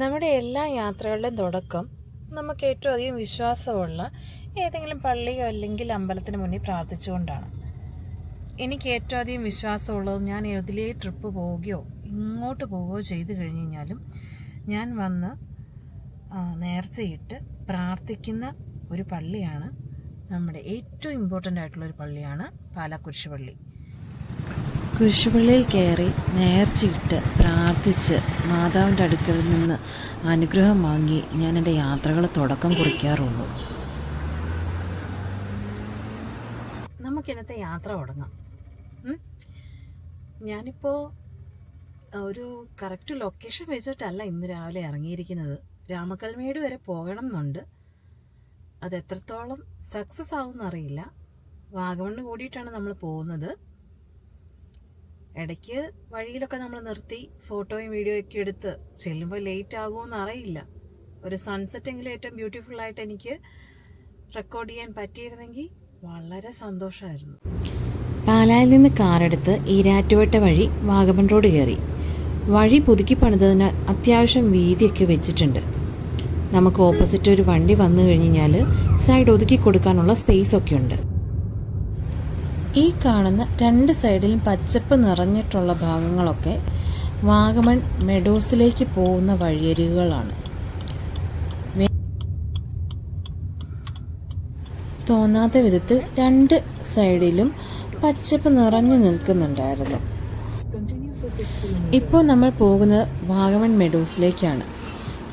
നമ്മുടെ എല്ലാ യാത്രകളുടെയും തുടക്കം നമുക്ക് ഏറ്റവും അധികം വിശ്വാസമുള്ള ഏതെങ്കിലും പള്ളിയോ അല്ലെങ്കിൽ അമ്പലത്തിന് മുന്നിൽ പ്രാർത്ഥിച്ചുകൊണ്ടാണ്. എനിക്ക് ഏറ്റവും അധികം വിശ്വാസമുള്ളതും ഞാൻ ഏതിലേ ട്രിപ്പ് പോവുകയോ ഇങ്ങോട്ട് പോവുകയോ ചെയ്തു കഴിഞ്ഞു കഴിഞ്ഞാലും ഞാൻ വന്ന് നേർച്ചയിട്ട് പ്രാർത്ഥിക്കുന്ന ഒരു പള്ളിയാണ് നമ്മുടെ ഏറ്റവും ഇമ്പോർട്ടന്റ് ആയിട്ടുള്ള ഒരു പള്ളിയാണ് പാലാ കുരിശുപള്ളി. കുരിശുപള്ളിയിൽ കയറി നേർച്ചയിട്ട് പ്രാർത്ഥിച്ച് മാതാവിന്റെ അടുക്കൽ നിന്ന് അനുഗ്രഹം വാങ്ങി ഞാൻ എന്റെ യാത്രകൾ തുടക്കം കുറിക്കാറുള്ളൂ. നമുക്ക് ഇന്നത്തെ യാത്ര തുടങ്ങാം? ഞാനിപ്പോൾ ഒരു കറക്റ്റ് ലൊക്കേഷൻ വെച്ചിട്ടല്ല ഇന്ന് രാവിലെ ഇറങ്ങിയിരിക്കുന്നത്. രാമക്കൽമേട് വരെ പോകണം എന്നുണ്ട് അത് എത്രത്തോളം സക്സസ് ആവും അറിയില്ല വാഗമണ്ണ് കൂടിയിട്ടാണ് നമ്മൾ പോകുന്നത്. ഇടയ്ക്ക് വഴിയിലൊക്കെ നമ്മൾ നിർത്തി ഫോട്ടോയും വീഡിയോയും ഒക്കെ എടുത്ത് ചെല്ലുമ്പോൾ ലേറ്റ് ആകുമെന്ന് അറിയില്ല. ഒരു സൺസെറ്റ് എങ്കിലും ഏറ്റവും ബ്യൂട്ടിഫുൾ ആയിട്ട് എനിക്ക് റെക്കോർഡ് ചെയ്യാൻ പറ്റിയിരുന്നെങ്കിൽ വളരെ സന്തോഷമായിരുന്നു പാലായിൽ നിന്ന് കാറെടുത്ത് ഈരാറ്റുവട്ട വഴി വാഗമൺ റോഡ് കയറി. വഴി പുതുക്കി പണിതതിന് അത്യാവശ്യം വീതിയൊക്കെ വെച്ചിട്ടുണ്ട്. നമുക്ക് ഓപ്പോസിറ്റ് ഒരു വണ്ടി വന്നു കഴിഞ്ഞാൽ സൈഡ് ഒതുക്കി കൊടുക്കാനുള്ള സ്പേസ് ഒക്കെ ഉണ്ട്. ഈ കാണുന്ന രണ്ട് സൈഡിലും പച്ചപ്പ് നിറഞ്ഞിട്ടുള്ള ഭാഗങ്ങളൊക്കെ വാഗമൺ മെഡോസിലേക്ക് പോകുന്ന വഴിയരികുകളാണ്. തോന്നാത്ത വിധത്തിൽ രണ്ട് സൈഡിലും പച്ചപ്പ് നിറഞ്ഞു നിൽക്കുന്നുണ്ടായിരുന്നു. ഇപ്പോൾ നമ്മൾ പോകുന്നത് വാഗമൺ മെഡോസിലേക്കാണ്.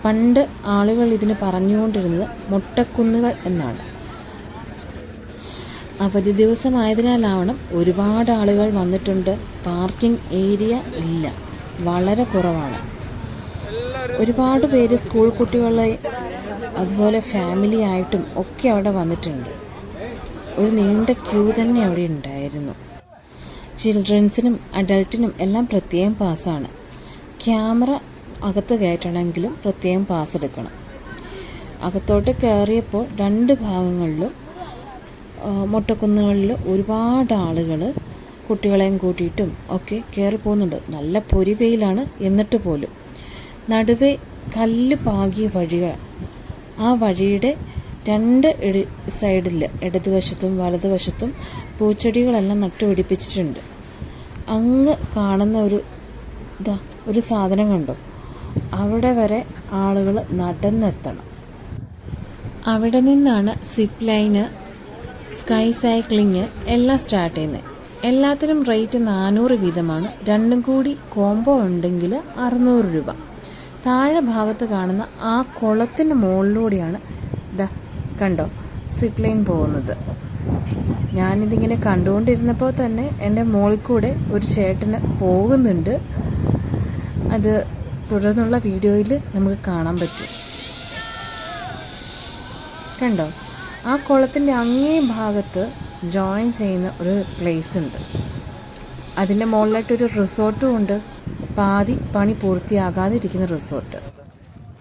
പണ്ട് ആളുകൾ ഇതിന് പറഞ്ഞുകൊണ്ടിരുന്നത് മുട്ടക്കുന്നുകൾ എന്നാണ്. അവധി ദിവസമായതിനാലാവണം ഒരുപാട് ആളുകൾ വന്നിട്ടുണ്ട്. പാർക്കിംഗ് ഏരിയ ഇല്ല. വളരെ കുറവാണ്. ഒരുപാട് പേര് സ്കൂൾ കുട്ടികളെ അതുപോലെ ഫാമിലി ആയിട്ടും ഒക്കെ അവിടെ വന്നിട്ടുണ്ട്. ഒരു നീണ്ട ക്യൂ തന്നെ അവിടെ ഉണ്ടായിരുന്നു. ചിൽഡ്രൻസിനും അഡൾട്ടിനും എല്ലാം പ്രത്യേകം പാസ്സാണ്. ക്യാമറ അകത്ത് കയറ്റണമെങ്കിലും പ്രത്യേകം പാസ് എടുക്കണം അകത്തോട്ട് കയറിയപ്പോൾ രണ്ട് ഭാഗങ്ങളിലും മൊട്ടക്കുന്നുകളിൽ ഒരുപാട് ആളുകൾ കുട്ടികളെയും കൂട്ടിയിട്ടും ഒക്കെ കയറി പോകുന്നുണ്ട്. നല്ല പൊരിവെയിലാണ് എന്നിട്ട് പോലും. നടുവേ കല്ല് പാകിയ വഴികൾ. ആ വഴിയുടെ രണ്ട് ഇടി സൈഡിൽ ഇടതുവശത്തും വലതുവശത്തും പൂച്ചെടികളെല്ലാം നട്ടുപിടിപ്പിച്ചിട്ടുണ്ട്. അങ്ങ് കാണുന്ന ഒരു ഇതാ ഒരു സാധനം കണ്ടോ? അവിടെ വരെ ആളുകൾ നടന്നെത്തണം. അവിടെ നിന്നാണ് സിപ്പ് ലൈന് സ്കൈ സൈക്ലിങ് എല്ലാം സ്റ്റാർട്ട് ചെയ്യുന്നത് എല്ലാത്തിനും റേറ്റ് നാനൂറ് വീതമാണ്. രണ്ടും കൂടി കോംബോ ഉണ്ടെങ്കിൽ അറുന്നൂറ് രൂപ. താഴെ ഭാഗത്ത് കാണുന്ന ആ കുളത്തിന്റെ മുകളിലൂടെയാണ് ദ കണ്ടോ സിപ്പ് ലൈൻ പോകുന്നത്. ഞാനിതിങ്ങനെ കണ്ടുകൊണ്ടിരുന്നപ്പോൾ തന്നെ എന്റെ മോളിൽ കൂടെ ഒരു ചേട്ടന് പോകുന്നുണ്ട്. അത് തുടർന്നുള്ള വീഡിയോയിൽ നമുക്ക് കാണാൻ പറ്റും. കണ്ടോ? ആ കുളത്തിന്റെ അങ്ങേ ഭാഗത്ത് ജോയിൻ ചെയ്യുന്ന ഒരു പ്ലേസ് ഉണ്ട്. അതിന്റെ മുകളിലായിട്ടൊരു റിസോർട്ടും ഉണ്ട്. പാതി പണി പൂർത്തിയാകാതെ ഇരിക്കുന്ന റിസോർട്ട്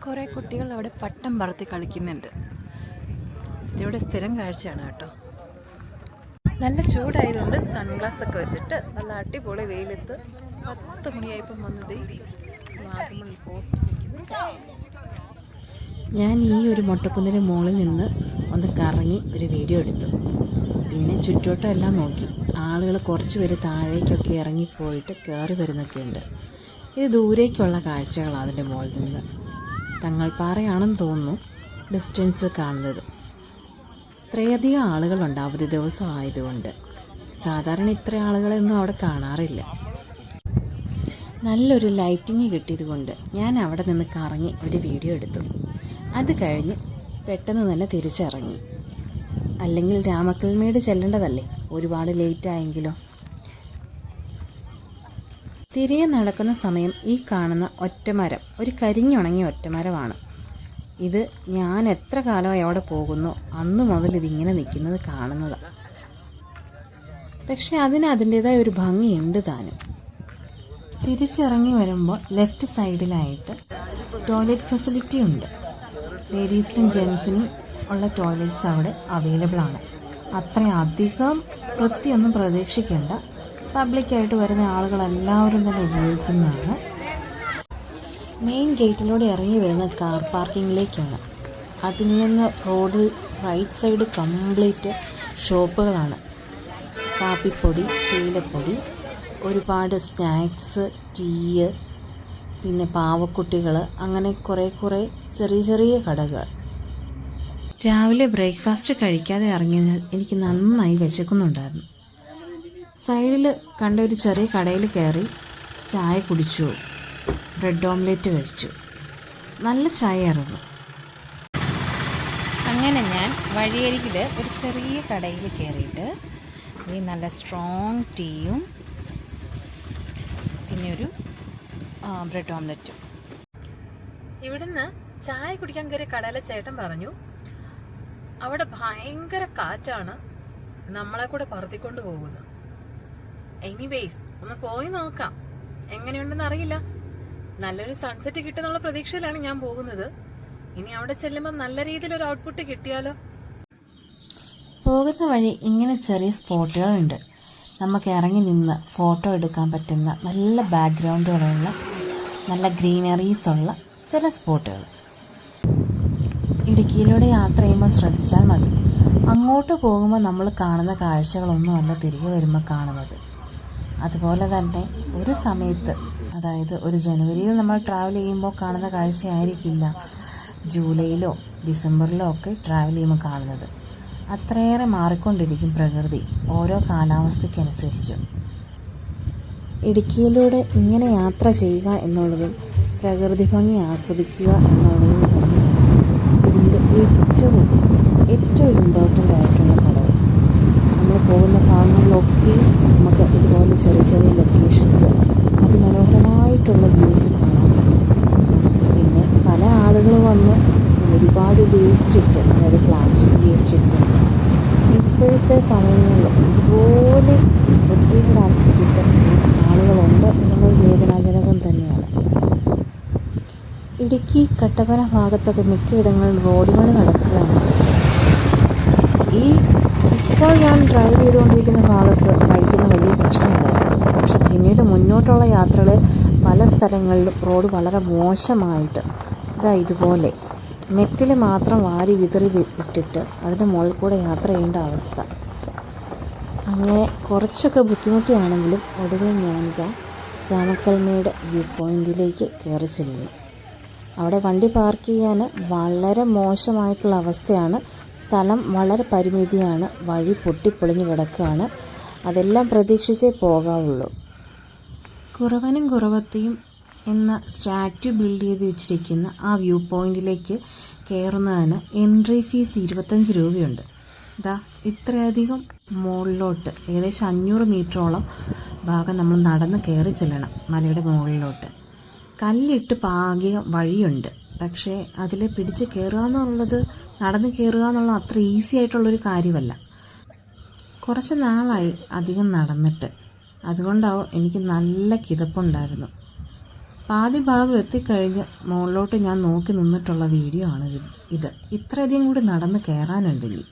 കുറേ കുട്ടികൾ അവിടെ പട്ടം പറത്തി കളിക്കുന്നുണ്ട്. ഇതിവിടെ സ്ഥിരം കാഴ്ചയാണ് കേട്ടോ. നല്ല ചൂടായതുകൊണ്ട് സൺഗ്ലാസ് ഒക്കെ വെച്ചിട്ട് നല്ല അടിപൊളി വെയിലത്ത് പത്ത് മണിയായപ്പം വന്നത് വാഗമണിൽ പോസ്റ്റ് നിൽക്കുന്നു. ഞാൻ ഈ ഒരു മൊട്ടക്കുന്നിന്റെ മുകളിൽ നിന്ന് ഒന്ന് കറങ്ങി ഒരു വീഡിയോ എടുത്തു. പിന്നെ ചുറ്റോട്ടെല്ലാം നോക്കി. ആളുകൾ കുറച്ച് പേര് താഴേക്കൊക്കെ ഇറങ്ങിപ്പോയിട്ട് കയറി വരുന്നൊക്കെയുണ്ട്. ഇത് ദൂരേക്കുള്ള കാഴ്ചകളാണ് അതിന്റെ മുകളിൽ നിന്ന്. തങ്ങൾപ്പാറയാണെന്ന് തോന്നുന്നു ഡിസ്റ്റൻസ് കാണുന്നത്. ഇത്രയധികം ആളുകളുണ്ട് അവധി ദിവസം ആയതുകൊണ്ട്. സാധാരണ ഇത്ര ആളുകളെയൊന്നും അവിടെ കാണാറില്ല. നല്ലൊരു ലൈറ്റിങ് കിട്ടിയത് കൊണ്ട് ഞാൻ അവിടെ നിന്ന് കറങ്ങി ഒരു വീഡിയോ എടുത്തു. അത് കഴിഞ്ഞ് പെട്ടെന്ന് തന്നെ തിരിച്ചിറങ്ങി. അല്ലെങ്കിൽ രാമക്കൽമേട് ചെല്ലേണ്ടതല്ലേ? ഒരുപാട് ലേറ്റായെങ്കിലോ തിരികെ നടക്കുന്ന സമയം ഈ കാണുന്ന ഒറ്റമരം ഒരു കരിഞ്ഞുണങ്ങിയ ഒറ്റമരമാണ്. ഇത് ഞാൻ എത്ര കാലമായി അവിടെ പോകുന്നു അന്ന് മുതൽ ഇതിങ്ങനെ നിൽക്കുന്നത് കാണുന്നതാണ് പക്ഷെ അതിന് അതിന്റെതായ ഒരു ഭംഗിയുണ്ട് താനും. തിരിച്ചിറങ്ങി വരുമ്പോൾ ലെഫ്റ്റ് സൈഡിലായിട്ട് ടോയ്ലറ്റ് ഫെസിലിറ്റി ഉണ്ട്. ലേഡീസിനും ജെൻസിനും ഉള്ള ടോയ്ലറ്റ്സ് അവിടെ അവൈലബിൾ ആണ്. അത്രയധികം വൃത്തിയൊന്നും പ്രതീക്ഷിക്കേണ്ട. പബ്ലിക്കായിട്ട് വരുന്ന ആളുകളെല്ലാവരും തന്നെ ഉപയോഗിക്കുന്നതാണ്. മെയിൻ ഗേറ്റിലൂടെ ഇറങ്ങി വരുന്ന കാർ പാർക്കിങ്ങിലേക്കാണ് അതിൽ നിന്ന് റോഡിൽ റൈറ്റ് സൈഡ് കംപ്ലീറ്റ് ഷോപ്പുകളാണ് കാപ്പിപ്പൊടി തേയിലപ്പൊടി ഒരുപാട് സ്നാക്സ് ടീ പിന്നെ പാവക്കുട്ടികൾ അങ്ങനെ കുറേ കുറേ ചെറിയ ചെറിയ കടകൾ. രാവിലെ ബ്രേക്ക്ഫാസ്റ്റ് കഴിക്കാതെ ഇറങ്ങിയതിനാൽ എനിക്ക് നന്നായി വിശക്കുന്നുണ്ടായിരുന്നു. സൈഡിൽ കണ്ട ഒരു ചെറിയ കടയിൽ കയറി ചായ കുടിച്ചു. ബ്രെഡ് ഓംലെറ്റ് കഴിച്ചു. നല്ല ചായ ഇറങ്ങും അങ്ങനെ ഞാൻ വഴിയരികിൽ ഒരു ചെറിയ കടയിൽ കയറിയിട്ട് ഈ നല്ല സ്ട്രോങ് ടീയും പിന്നെ ഒരു ബ്രെഡ് ഓംലെറ്റും. ഇവിടുന്ന് ചായ കുടിക്കാൻ കയറിയ കടയിലെ ചേട്ടൻ പറഞ്ഞു അവിടെ ഭയങ്കര കാറ്റാണ്. നമ്മളെ കൂടെ പറത്തിക്കൊണ്ട് പോകുന്നു. എനിവേസ് ഒന്ന് പോയി നോക്കാം. എങ്ങനെയുണ്ടെന്ന് അറിയില്ല. നല്ലൊരു സൺസെറ്റ് കിട്ടുന്നുള്ള പ്രതീക്ഷയിലാണ് ഞാൻ പോകുന്നത്. ഇനി അവിടെ ചെല്ലുമ്പോൾ നല്ല രീതിയിൽ ഒരു ഔട്ട്പുട്ട് കിട്ടിയാലോ? പോകുന്ന വഴി ഇങ്ങനെ ചെറിയ സ്പോട്ടുകളുണ്ട്. നമുക്ക് ഇറങ്ങി നിന്ന് ഫോട്ടോ എടുക്കാൻ പറ്റുന്ന നല്ല ബാക്ക്ഗ്രൗണ്ടുകളുള്ള നല്ല ഗ്രീനറീസ് ഉള്ള ചില സ്പോട്ടുകൾ ഇടുക്കിയിലൂടെ യാത്ര ചെയ്യുമ്പോൾ ശ്രദ്ധിച്ചാൽ മതി. അങ്ങോട്ട് പോകുമ്പോൾ നമ്മൾ കാണുന്ന കാഴ്ചകളൊന്നുമല്ല തിരികെ വരുമ്പോൾ കാണുന്നത്. അതുപോലെ തന്നെ ഒരു സമയത്ത് അതായത് ഒരു ജനുവരിയിൽ നമ്മൾ ട്രാവൽ ചെയ്യുമ്പോൾ കാണുന്ന കാഴ്ചയായിരിക്കില്ല ജൂലൈയിലോ ഡിസംബറിലോ ഒക്കെ ട്രാവൽ ചെയ്യുമ്പോൾ കാണുന്നത്. അത്രയേറെ മാറിക്കൊണ്ടിരിക്കും പ്രകൃതി ഓരോ കാലാവസ്ഥയ്ക്കനുസരിച്ചും. ഇടുക്കിയിലൂടെ ഇങ്ങനെ യാത്ര ചെയ്യുക എന്നുള്ളതും പ്രകൃതി ഭംഗി ആസ്വദിക്കുക എന്നുള്ളതും ഏറ്റവും ഏറ്റവും ഇമ്പോർട്ടന്റ് ആയിട്ടുള്ള ഘടകം നമ്മൾ പോകുന്ന ഭാഗങ്ങളിലൊക്കെ നമുക്ക് ഇതുപോലെ ചെറിയ ചെറിയ ലൊക്കേഷൻസ് അതിമനോഹരമായിട്ടുള്ള വ്യൂസ് കാണാൻ പറ്റും. പിന്നെ പല ആളുകൾ വന്ന് ഒരുപാട് വേസ്റ്റ് ഇട്ട് അതായത് പ്ലാസ്റ്റിക് വേസ്റ്റ് ഇട്ട് ഇപ്പോഴത്തെ സമയങ്ങളിൽ ഇതുപോലെ വൃത്തികേടാക്കിയിട്ടിട്ട് ആളുകളുണ്ട് എന്നുള്ളത് വേദനാജനകം ഇടുക്കി കട്ടപ്പന ഭാഗത്തൊക്കെ മിക്കയിടങ്ങളിലും റോഡ് പണി നടക്കുകയാണ്. ഈ ഇപ്പോൾ ഞാൻ ഡ്രൈവ് ചെയ്തുകൊണ്ടിരിക്കുന്ന ഭാഗത്ത് വഴിക്കുന്ന വലിയ പ്രശ്നമുണ്ടായിരുന്നു പക്ഷെ പിന്നീട് മുന്നോട്ടുള്ള യാത്രകൾ പല സ്ഥലങ്ങളിലും റോഡ് വളരെ മോശമായിട്ട് ഇതാ ഇതുപോലെ മെറ്റിൽ മാത്രം വാരി വിതറി വിട്ടിട്ട് അതിന്റെ മുകളിൽ കൂടെ യാത്ര ചെയ്യേണ്ട അവസ്ഥ. അങ്ങനെ കുറച്ചൊക്കെ ബുദ്ധിമുട്ടിയാണെങ്കിലും ഒടുവിൽ ഞാനിതാ രാമക്കൽമയുടെ വ്യൂ പോയിന്റിലേക്ക് കയറി ചെല്ലുന്നു. അവിടെ വണ്ടി പാർക്ക് ചെയ്യാൻ വളരെ മോശമായിട്ടുള്ള അവസ്ഥയാണ്. സ്ഥലം വളരെ പരിമിതിയാണ്. വഴി പൊട്ടിപ്പൊളിഞ്ഞ് കിടക്കുകയാണ്. അതെല്ലാം പ്രതീക്ഷിച്ചേ പോകാവുള്ളൂ. കുറവനും കുറവത്തെയും എന്ന സ്റ്റാറ്റ്യു ബിൽഡ് ചെയ്ത് വെച്ചിരിക്കുന്ന ആ വ്യൂ പോയിന്റിലേക്ക് കയറുന്നതിന് എൻട്രി ഫീസ് ഇരുപത്തഞ്ച് രൂപയുണ്ട്. ഇതാ ഇത്രയധികം മുകളിലോട്ട് ഏകദേശം അഞ്ഞൂറ് മീറ്ററോളം ഭാഗം നമ്മൾ നടന്ന് കയറി ചെല്ലണം മലയുടെ മുകളിലോട്ട്. കല്ലിട്ട് പാകിയ വഴിയുണ്ട്. പക്ഷേ അതിൽ പിടിച്ച് കയറുക എന്നുള്ളത് നടന്ന് കയറുക എന്നുള്ളത് അത്ര ഈസി ആയിട്ടുള്ളൊരു കാര്യമല്ല. കുറച്ച് നാളായി അധികം നടന്നിട്ട്. അതുകൊണ്ടാവും എനിക്ക് നല്ല കിതപ്പുണ്ടായിരുന്നു. പാതി ഭാഗം എത്തിക്കഴിഞ്ഞ് മുകളിലോട്ട് ഞാൻ നോക്കി നിന്നിട്ടുള്ള വീഡിയോ ആണ് ഇത്. ഇത്രയധികം കൂടി നടന്ന് കയറാനുണ്ട് ഇനി.